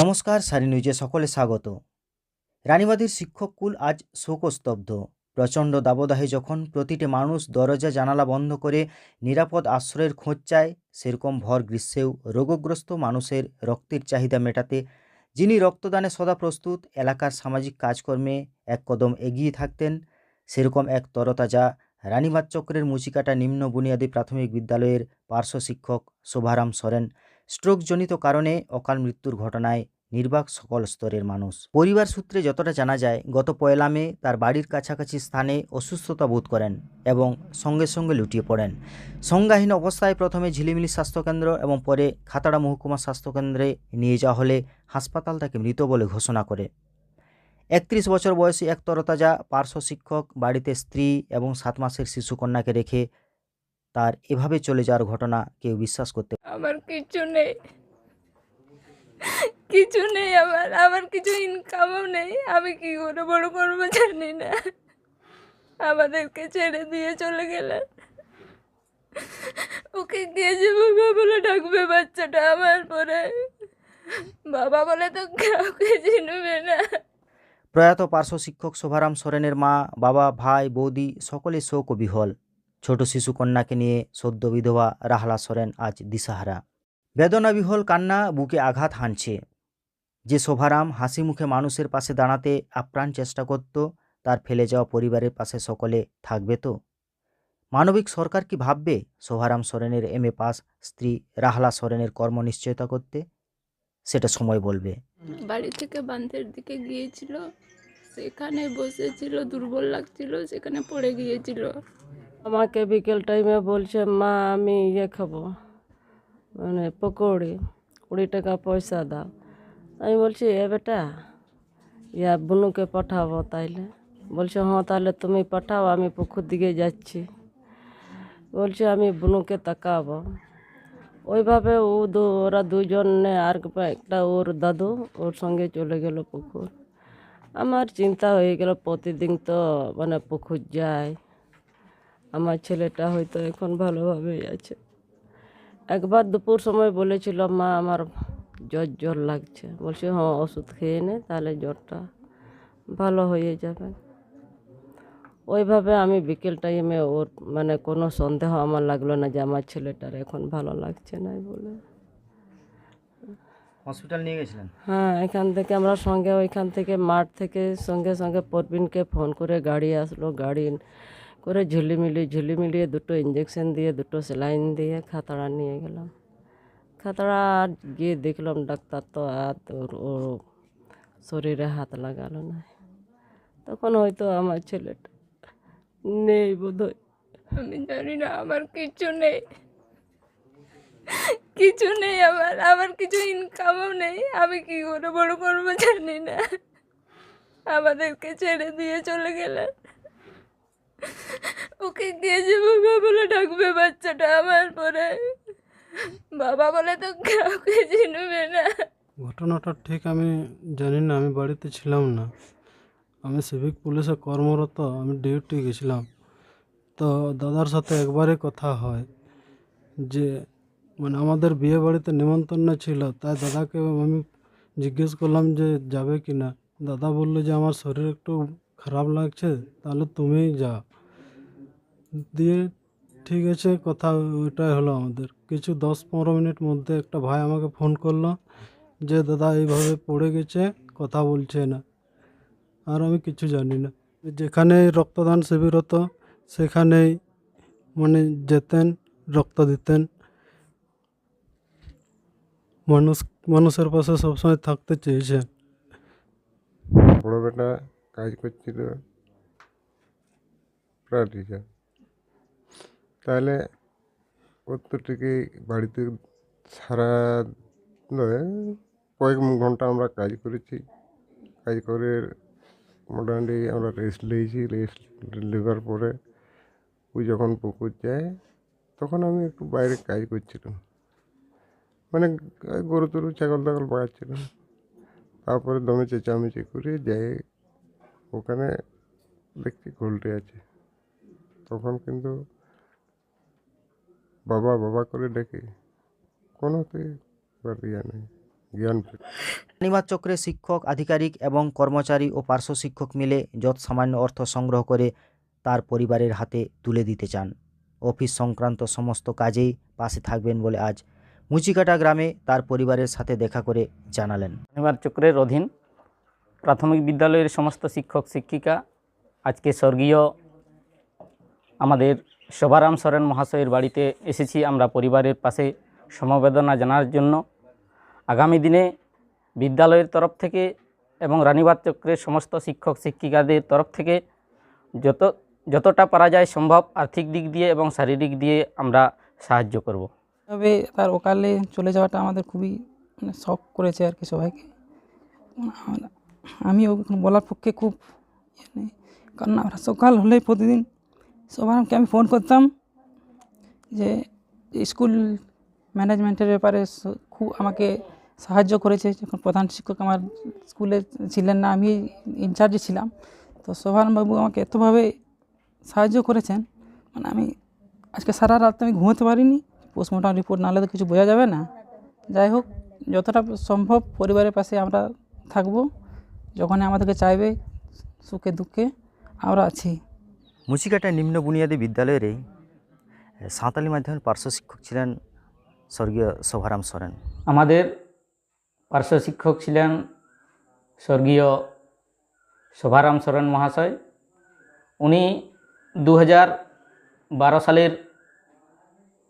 নমস্কার, সারি নিউজে সকলে স্বাগত। রানীবাদীর শিক্ষক কুল আজ শোকস্তব্ধ। প্রচণ্ড দাবদাহে যখন প্রতিটি মানুষ দরজা জানালা বন্ধ করে নিরাপদ আশ্রয়ের খোঁজ চায়, সেরকম ভর গ্রীষ্মেও রোগগ্রস্ত মানুষের রক্তের চাহিদা মেটাতে, যিনি রক্তদানে সদা প্রস্তুত, এলাকার সামাজিক কাজকর্মে এক কদম এগিয়ে থাকতেন, সেরকম এক তরতাজা রানীবাদ চক্রের মুচিকাটা নিম্ন বুনিয়াদী প্রাথমিক বিদ্যালয়ের পার্শ্ব শিক্ষক শোভারাম সরেন। স্ট্রোকজনিত কারণে অকাল মৃত্যুর ঘটনায় নির্বাক সকল স্তরের মানুষ। পরিবার সূত্রে যতটা জানা যায়, গত পয়লা মে তার বাড়ির কাছাকাছি স্থানে অসুস্থতা বোধ করেন এবং সঙ্গে সঙ্গে লুটিয়ে পড়েন। সংজ্ঞাহীন অবস্থায় প্রথমে ঝিলিমিলি স্বাস্থ্যকেন্দ্র এবং পরে খাতাড়া মহকুমা স্বাস্থ্যকেন্দ্রে নিয়ে যাওয়া হলে হাসপাতাল তাকে মৃত বলে ঘোষণা করে। একত্রিশ বছর বয়সী এক তরতাজা পার্শ্ব শিক্ষক বাড়িতে স্ত্রী এবং সাত মাসের শিশুকন্যাকে রেখে তার এভাবে চলে যাওয়ার ঘটনা কেউ বিশ্বাস করতে আমার কিছু নেই। কিছু নেই আমার। আমার কিছু ইনকামও নেই। আমি কি করে বড় করব জানি না। আমাদেরকে ছেড়ে দিয়ে চলে গেলেন। ওকে গিয়ে যে বাবা বলে ডাকবে বাচ্চাটা আমার পরে। বাবা বলে তো কাউকে চিনবে না। প্রয়াত পার্শ্ব শিক্ষক শোভারাম সোরেনের মা বাবা ভাই বৌদি সকলে শোক ও বিহল ছোট শিশু কন্যাকে নিয়ে সদ্য বিধবা রাহলা সোরেন আজ দিশাহারা। বেদনা বিহল কান্না বুকে আঘাত হানছে। যে শোভারাম হাসি মুখে মানুষের পাশে দাঁড়াতে আপ্রাণ চেষ্টা করত, তার ফেলে যাওয়া পরিবারের পাশে সকলে থাকবে তো? মানবিক সরকার কি ভাববে শোভারাম সোরেনের এম এ পাস স্ত্রী রাহলা সোরেনের কর্ম নিশ্চয়তা করতে? সেটা সময় বলবে। বাড়ি থেকে বান্ধের দিকে গিয়েছিল, সেখানে বসেছিল, দুর্বল লাগছিল, সেখানে পড়ে গিয়েছিল। আমাকে বিকেল টাইমে বলছে, মা, আমি ইয়ে খাব মানে পকৌড়ি, কুড়ি টাকা পয়সা দাও। আমি বলছি, এ বেটা, ইয়া বুনুকে পাঠাবো তাইলে। বলছে হ্যাঁ তাহলে তুমি পাঠাও, আমি পুকুর দিকে যাচ্ছি। বলছে, আমি বুনুকে তাকাবো। ওইভাবে ও দু, ওরা দুজনে আর একটা ওর দাদু, ওর সঙ্গে চলে গেল পুকুর। আমার চিন্তা হয়ে গেল, প্রতিদিন তো মানে পুকুর যায়। আমার ছেলেটা হয়তো এখন ভালোভাবেই আছে। একবার দুপুর সময় বলেছিল মা আমার জ্বর জ্বর লাগছে। বলছে হ্যাঁ ওষুধ খেয়ে নে তাহলে জ্বরটা ভালো হয়ে যাবে। ওইভাবে আমি বিকেল টাইমে ওর মানে কোনো সন্দেহ আমার লাগল না যে আমার ছেলেটার এখন ভালো লাগছে না বলে। হসপিটাল নিয়ে গেছিলেন? হ্যাঁ এখান থেকে আমরা সঙ্গে ওইখান থেকে মাঠ থেকে সঙ্গে সঙ্গে পরবিনকে ফোন করে গাড়ি আসলো। গাড়ি করে ঝিলিমিলি, ঝিলিমিলিয়ে দুটো ইঞ্জেকশন দিয়ে, দুটো সেলাইন দিয়ে খাতড়া নিয়ে গেলাম। খাতড়া গিয়ে দেখলাম ডাক্তার তো আর ওর শরীরে হাত লাগালো না। তখন হয়তো আমার ছেলেটা নেই বোধহয়। আমি জানি না, আমার কিছু নেই। কিছু নেই আমার আমার কিছু ইনকামও নেই। আমি কি করে বড় করব জানি না। আমাদেরকে ছেড়ে দিয়ে চলে গেলেন। ওকে গিয়ে যে বাবা বলে ডাকবে বাচ্চাটা আমার পরে। বাবা বলে তো কাউকে চিনবে না। ঘটনাটা ঠিক আমি জানি না, আমি বাড়িতে ছিলাম না। আমি সিভিক পুলিশে কর্মরত, আমি ডিউটি গেছিলাম। তো দাদার সাথে একবারই কথা হয় যে মানে আমাদের বিয়ে বাড়িতে নিমন্ত্রণ ছিল, তাই দাদাকে আমি জিজ্ঞেস করলাম যে, যাবে কি না দাদা বলল যে, আমার শরীর একটু খারাপ লাগছে, তাহলে তুমিই যাও। দিয়ে ঠিক আছে, কথা ওইটাই হলো আমাদের। কিছু দশ পনেরো মিনিট মধ্যে একটা ভাই আমাকে ফোন করল যে, দাদা, এইভাবে পড়ে গেছে, কথা বলছে না। আর আমি কিছু জানি না। যেখানে রক্তদান শিবির হতো, সেখানেই মানে যেতেন, রক্ত দিতেন। মানুষ, মানুষের পাশে সবসময় থাকতে চেয়েছেন। বড় বেটা কাজ করছিল। তাহলে ঠিকই বাড়িতে সারা কয়েক ঘণ্টা আমরা কাজ করেছি। কাজ করে মোটামুটি আমরা রেস্ট নিয়েছি। রেস্ট নেবার পরে ওই যখন পুকুর যায়, তখন আমি একটু বাইরে কাজ করছিলাম। মানে গরু, তরু, ছাগল, টাগল বাগাচ্ছিলাম তারপরে দমে চেঁচামেচি করে যাই, ওখানে দেখছি ঘোলটে আছে। তখন কিন্তু বাবা বাবা করে ডেকে। কোনোতে ইয়ে নেই জ্ঞান চক্রের শিক্ষক আধিকারিক এবং কর্মচারী ও পার্শ্ব শিক্ষক মিলে যত সামান্য অর্থ সংগ্রহ করে তার পরিবারের হাতে তুলে দিতে চান। অফিস সংক্রান্ত সমস্ত কাজেই পাশে থাকবেন বলে আজ মুচিকাটা গ্রামে তার পরিবারের সাথে দেখা করে জানালেন। শনিবার চক্রের অধীন প্রাথমিক বিদ্যালয়ের সমস্ত শিক্ষক শিক্ষিকা আজকে স্বর্গীয় আমাদের শোভারাম সরেন মহাশয়ের বাড়িতে এসেছি আমরা পরিবারের পাশে সমবেদনা জানার জন্য। আগামী দিনে বিদ্যালয়ের তরফ থেকে এবং রানীবাদ চক্রের সমস্ত শিক্ষক শিক্ষিকাদের তরফ থেকে যত যতটা পারা যায় সম্ভব আর্থিক দিক দিয়ে এবং শারীরিক দিয়ে আমরা সাহায্য করব। তবে তার ওকালে চলে যাওয়াটা আমাদের খুবই মানে শখ করেছে আর কি সবাইকে। আমি বলার পক্ষে খুব নেই কারণ সকাল হলেই প্রতিদিন সবাইকে আমি ফোন করতাম? যে স্কুল ম্যানেজমেন্টের ব্যাপারে খুব আমাকে সাহায্য করেছে। যখন প্রধান শিক্ষক আমার স্কুলে ছিলেন না, আমি ইনচার্জে ছিলাম। তো শোভানবাবু আমাকে এতভাবে সাহায্য করেছেন মানে আমি আজকে সারা রাত আমি ঘুমোতে পারিনি। পোস্টমর্টম রিপোর্ট নাহলে তো কিছু বোঝা যাবে না। যাই হোক, যতটা সম্ভব পরিবারের পাশে আমরা থাকব। যখন আমাদেরকে চাইবে, সুখে দুঃখে আমরা আছি। মুচিকাটা নিম্ন বুনিয়াদী বিদ্যালয়ের সাঁওতালি মাধ্যমের পার্শ্ব শিক্ষক ছিলেন স্বর্গীয় শোভারাম সরেন। আমাদের পার্শ্ব শিক্ষক ছিলেন স্বর্গীয় শোভারাম সরেন মহাশয়। উনি দু বারো সালের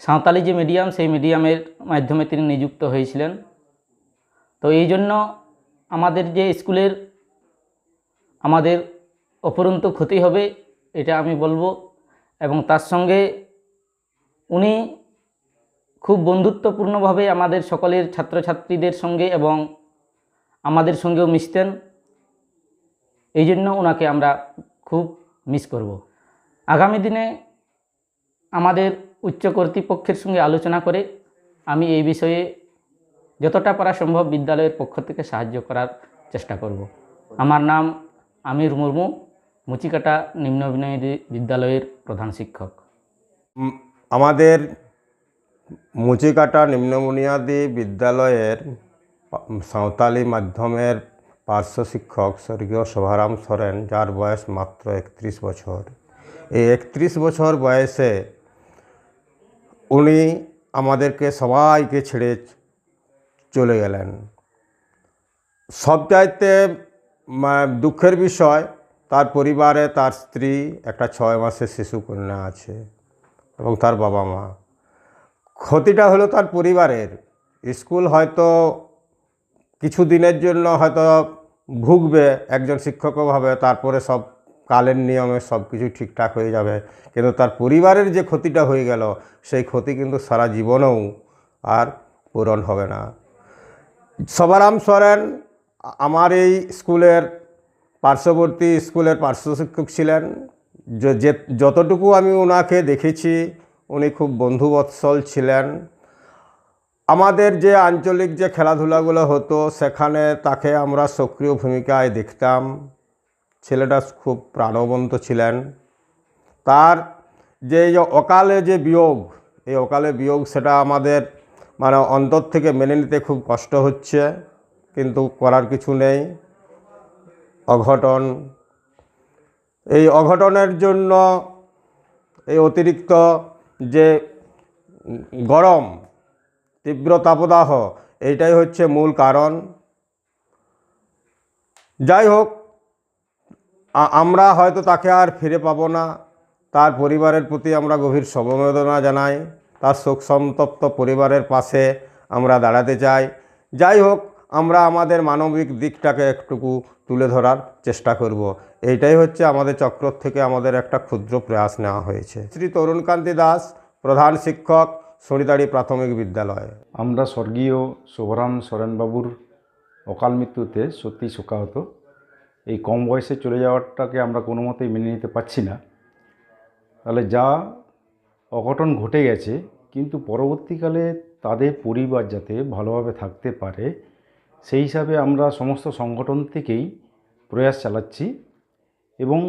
সাঁওতালি যে মিডিয়াম, সেই মিডিয়ামের মাধ্যমে তিনি নিযুক্ত হয়েছিলেন। তো এই জন্য আমাদের যে স্কুলের আমাদের অপরন্ত ক্ষতি হবে এটা আমি বলব। এবং তার সঙ্গে উনি খুব বন্ধুত্বপূর্ণভাবে আমাদের সকলের ছাত্রছাত্রীদের সঙ্গে এবং আমাদের সঙ্গেও মিশতেন। এই জন্য ওনাকে আমরা খুব মিস করব। আগামী দিনে আমাদের উচ্চ কর্তৃপক্ষের সঙ্গে আলোচনা করে আমি এই বিষয়ে যতটা পারা সম্ভব বিদ্যালয়ের পক্ষ থেকে সাহায্য করার চেষ্টা করব। আমার নাম আমির মুর্মু। মুচিকাটা নিম্ন বিদ্যালয়ের প্রধান শিক্ষক। আমাদের মুচিকাটা নিম্নবুনিয়াদী বিদ্যালয়ের সাঁওতালি মাধ্যমের পার্শ্ব শিক্ষক স্বর্গীয় শোভারাম সরেন, যার বয়স মাত্র একত্রিশ বছর। এই একত্রিশ বছর বয়সে উনি আমাদেরকে সবাইকে ছেড়ে চলে গেলেন। সবচাইতে দুঃখের বিষয় তার পরিবারে তার স্ত্রী, একটা ছয় মাসের শিশু কন্যা আছে এবং তার বাবা মা। ক্ষতিটা হলো তার পরিবারের। স্কুল হয়তো কিছু দিনের জন্য হয়তো ভুগবে, একজন শিক্ষকভাবে তারপরে সব কালের নিয়মে সব কিছু ঠিকঠাক হয়ে যাবে। কিন্তু তার পরিবারের যে ক্ষতিটা হয়ে গেল, সেই ক্ষতি কিন্তু সারা জীবনেও আর পূরণ হবে না। সবারাম সরেন, আমার এই স্কুলের পার্শ্ববর্তী স্কুলের পার্শ্ব শিক্ষক ছিলেন। যতটুকু আমি ওনাকে দেখেছি, উনি খুব বন্ধুবৎসল ছিলেন। আমাদের যে আঞ্চলিক যে খেলাধুলাগুলো হতো, সেখানে তাকে আমরা সক্রিয় ভূমিকায় দেখতাম। ছেলেটা খুব প্রাণবন্ত ছিলেন। তার যে অকালে যে বিয়োগ, এই অকালে বিয়োগ সেটা আমাদের মানে অন্তর থেকে মেনে নিতে খুব কষ্ট হচ্ছে, কিন্তু করার কিছু নেই। অঘটন। এই অঘটনের জন্য এই অতিরিক্ত যে গরম, তীব্র তাপদাহ, এইটাই হচ্ছে মূল কারণ। যাই হোক আমরা হয়তো তাকে আর ফিরে পাবো না। তার পরিবারের প্রতি আমরা গভীর সমবেদনা জানাই। তার শোক সন্তপ্ত পরিবারের পাশে আমরা দাঁড়াতে চাই। যাই হোক আমরা আমাদের মানবিক দিকটাকে একটুকু তুলে ধরার চেষ্টা করব। এইটাই হচ্ছে আমাদের চক্র থেকে আমাদের একটা ক্ষুদ্র প্রয়াস নেওয়া হয়েছে। শ্রী তরুণকান্তি দাস, প্রধান শিক্ষক সরিদাড়ি প্রাথমিক বিদ্যালয়। আমরা স্বর্গীয় শোভরাম সরেনবাবুর অকাল মৃত্যুতে সত্যি শোকাহত। এই কম বয়সে চলে যাওয়াটাকে আমরা কোনো মতেই মেনে নিতে পারছি না। তাহলে যা অঘটন ঘটে গেছে, কিন্তু পরবর্তীকালে তাদের পরিবার যাতে ভালোভাবে থাকতে পারে সেই হিসাবে আমরা সমস্ত সংগঠন থেকেই প্রয়াস চালাচ্ছি এবং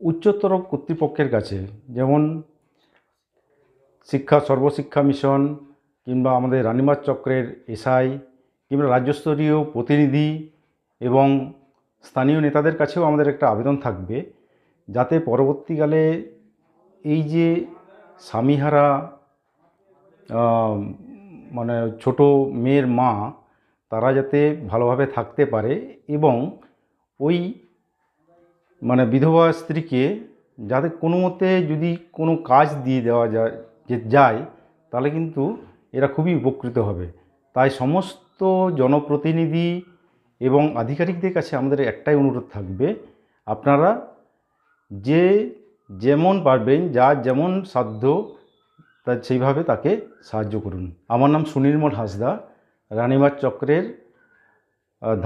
উচ্চতর কর্তৃপক্ষের কাছে, যেমন শিক্ষা, সর্বশিক্ষা মিশন কিংবা আমাদের রানিমার চক্রের এসআই কিংবা রাজ্যস্তরীয় প্রতিনিধি এবং স্থানীয় নেতাদের কাছেও আমাদের একটা আবেদন থাকবে যাতে পরবর্তীকালে এই যে স্বামীহারা মানে ছোট মেয়ের মা তারা যাতে ভালোভাবে থাকতে পারে এবং ওই মানে বিধবা স্ত্রীকে যাতে কোনো মতে যদি কোনো কাজ দিয়ে দেওয়া যায়, যে যায়, তাহলে কিন্তু এরা খুবই উপকৃত হবে। তাই সমস্ত জনপ্রতিনিধি এবং আধিকারিকদের কাছে আমাদের একটাই অনুরোধ থাকবে, আপনারা যে যেমন পারবেন যার যেমন সাধ্য, তা সেইভাবে তাকে সাহায্য করুন। আমার নাম সুনির্মল হাসদা। রানীবাগ চক্রের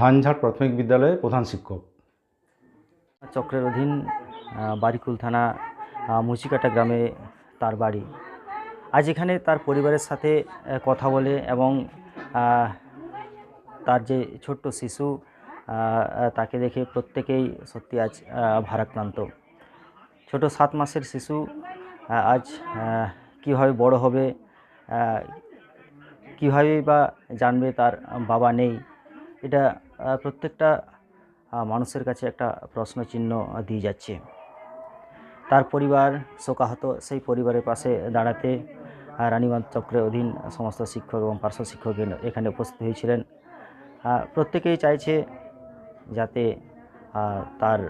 ধানঝাড় প্রাথমিক বিদ্যালয়ের প্রধান শিক্ষক। চক্রের অধীন বারিকুল থানা মুচিকাটা গ্রামে তার বাড়ি। আজ এখানে তার পরিবারের সাথে কথা বলে এবং তার যে ছোট্ট শিশু তাকে দেখে প্রত্যেকেই সত্যি আজ ভারাক্রান্ত। ছোট সাত মাসের শিশু আজ কীভাবে বড় হবে কীভাবে বা জানবে তার বাবা নেই, এটা প্রত্যেকটা মানুষের কাছে একটা প্রশ্ন চিহ্ন দিয়ে যাচ্ছে। তার পরিবার শোকাহত, সেই পরিবারের পাশে দাঁড়াতে রানীগঞ্জ চক্রের অধীন সমস্ত শিক্ষক এবং পার্শ্ব শিক্ষক এখানে উপস্থিত হয়েছিলেন। প্রত্যেকেই চাইছে যাতে তার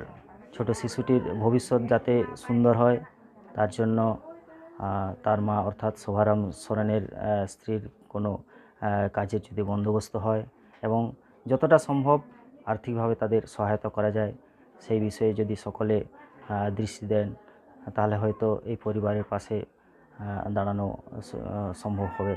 ছোট শিশুটির ভবিষ্যৎ যাতে সুন্দর হয়। তার জন্য তার মা অর্থাৎ শোভারাম সোরেনের স্ত্রীর কোনো কাজের যদি বন্দোবস্ত হয় এবং যতটা সম্ভব আর্থিকভাবে তাদের সহায়তা করা যায়, সেই বিষয়ে যদি সকলে দৃষ্টি দেন, তাহলে হয়তো এই পরিবারের পাশে দাঁড়ানো সম্ভব হবে।